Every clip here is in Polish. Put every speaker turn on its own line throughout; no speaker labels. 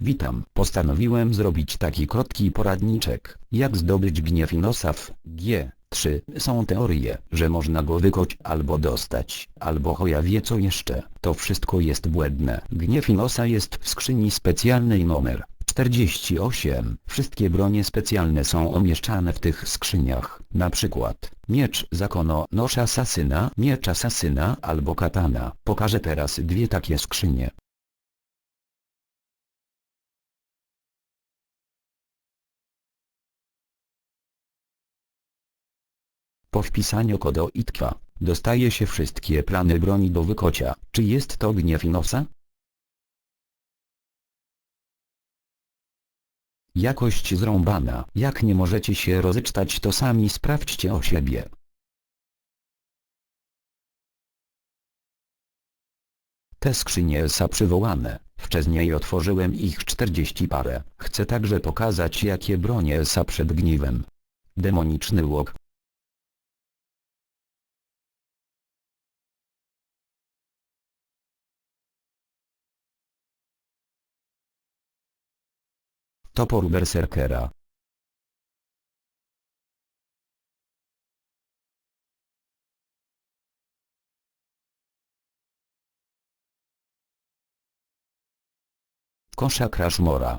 Witam. Postanowiłem zrobić taki krótki poradniczek, jak zdobyć gniew Inosa w G. 3. Są teorie, że można go wykoć albo dostać, albo choja wie co jeszcze. To wszystko jest błędne. Gniew Inosa jest w skrzyni specjalnej numer 48. Wszystkie bronie specjalne są umieszczane w tych skrzyniach. Na przykład, miecz zakono nosz asasyna, miecz asasyna albo katana. Pokażę teraz dwie takie skrzynie. Po wpisaniu kodu ITKA, dostaje się wszystkie plany broni do wykocia. Czy jest to gniew Inosa? Jakość zrąbana. Jak nie możecie się rozycztać to sami sprawdźcie o siebie. Te skrzynie są przywołane. Wcześniej otworzyłem ich 40 parę. Chcę także pokazać jakie bronie są przed gniewem. Demoniczny łok. Topór berserkera. Kosza Kraszmora.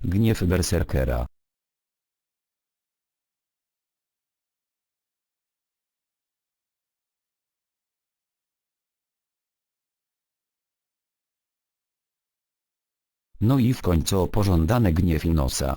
Gniew berserkera. No i w końcu pożądane gniew Inosa.